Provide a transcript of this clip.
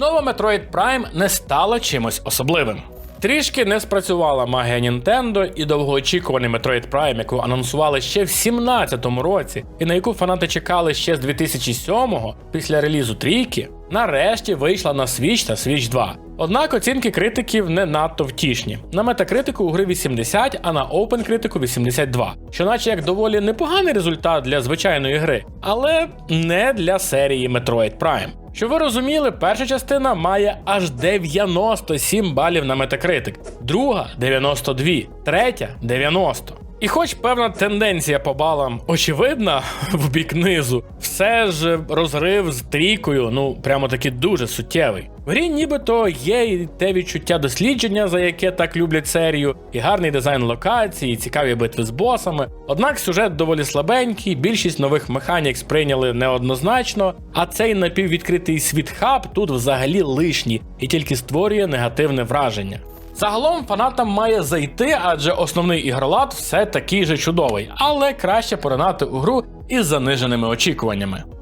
Нова Metroid Prime не стала чимось особливим. Трішки не спрацювала магія Nintendo і довгоочікуваний Metroid Prime, яку анонсували ще в 17-му році, і на яку фанати чекали ще з 2007-го, після релізу трійки, нарешті вийшла на Switch та Switch 2. Однак оцінки критиків не надто втішні. На метакритику у гри 80, а на Open OpenCritiку 82, що наче як доволі непоганий результат для звичайної гри, але не для серії Metroid Prime. Щоб ви розуміли, перша частина має аж 97 балів на Metacritic, друга 92, третя 90. І хоч певна тенденція по балам очевидна в бік низу, все ж розрив з трійкою, ну прямо таки дуже суттєвий. В грі нібито є і те відчуття дослідження, за яке так люблять серію, і гарний дизайн локацій, і цікаві битви з босами. Однак сюжет доволі слабенький, більшість нових механік сприйняли неоднозначно, а цей напіввідкритий світ хаб тут взагалі лишній і тільки створює негативне враження. Загалом фанатам має зайти, адже основний ігролад все такий же чудовий, але краще поринати у гру із заниженими очікуваннями.